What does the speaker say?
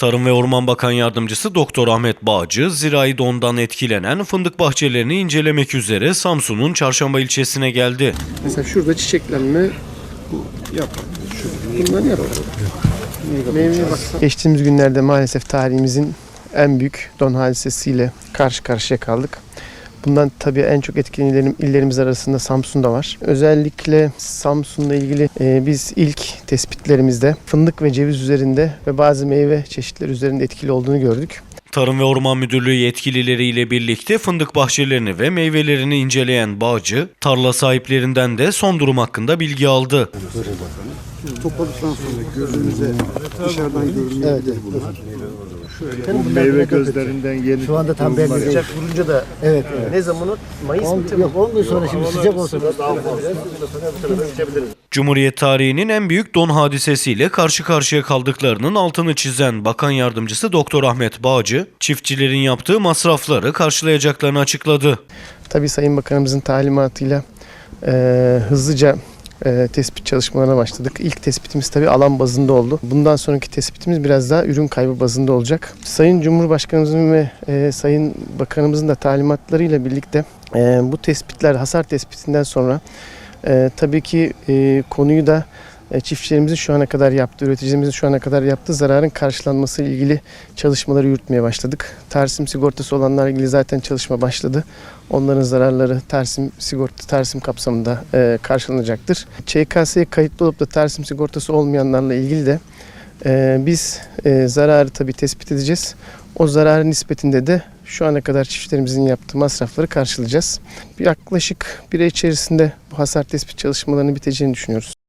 Tarım ve Orman Bakan Yardımcısı Doktor Ahmet Bağcı, zirai dondan etkilenen fındık bahçelerini incelemek üzere Samsun'un Çarşamba ilçesine geldi. Mesela şurada çiçeklenme yap. Bundan yap. Meyveye baksana. Geçtiğimiz günlerde maalesef tarihimizin en büyük don hadisesiyle karşı karşıya kaldık. Bundan tabii en çok etkilenen illerimiz arasında Samsun da var. Özellikle Samsun'la ilgili e, biz ilk tespitlerimizde fındık ve ceviz üzerinde ve bazı meyve çeşitleri üzerinde etkili olduğunu gördük. Tarım ve Orman Müdürlüğü yetkilileriyle birlikte fındık bahçelerini ve meyvelerini inceleyen Bağcı, tarla sahiplerinden de son durum hakkında bilgi aldı. topladıktan sonra gözünüze dışarıdan görünebilir bunlar. Meyve gözlerinden yeni Şu anda tam belli. Sıcak vurunca da Evet. ne zaman o? Mayıs mı? 10, yok 10 gün sonra şimdi sıcak olsun. Cumhuriyet tarihinin en büyük don hadisesiyle karşı karşıya kaldıklarının altını çizen Bakan Yardımcısı Doktor Ahmet Bağcı, çiftçilerin yaptığı masrafları karşılayacaklarını açıkladı. Tabii Sayın Bakanımızın talimatıyla e, hızlıca e, tespit çalışmalarına başladık. İlk tespitimiz tabii alan bazında oldu. Bundan sonraki tespitimiz biraz daha ürün kaybı bazında olacak. Sayın Cumhurbaşkanımızın ve e, Sayın Bakanımızın da talimatlarıyla birlikte e, bu tespitler hasar tespitinden sonra e, tabii ki e, konuyu da çiftçilerimizin şu ana kadar yaptığı, üreticilerimizin şu ana kadar yaptığı zararın karşılanması ilgili çalışmaları yürütmeye başladık. Tersim sigortası olanlarla ilgili zaten çalışma başladı. Onların zararları tersim sigorta tersim kapsamında e, karşılanacaktır. ÇKS'ye kayıtlı olup da tersim sigortası olmayanlarla ilgili de e, biz e, zararı tabii tespit edeceğiz. O zararın nispetinde de şu ana kadar çiftçilerimizin yaptığı masrafları karşılayacağız. Yaklaşık bir ay içerisinde bu hasar tespit çalışmalarının biteceğini düşünüyoruz.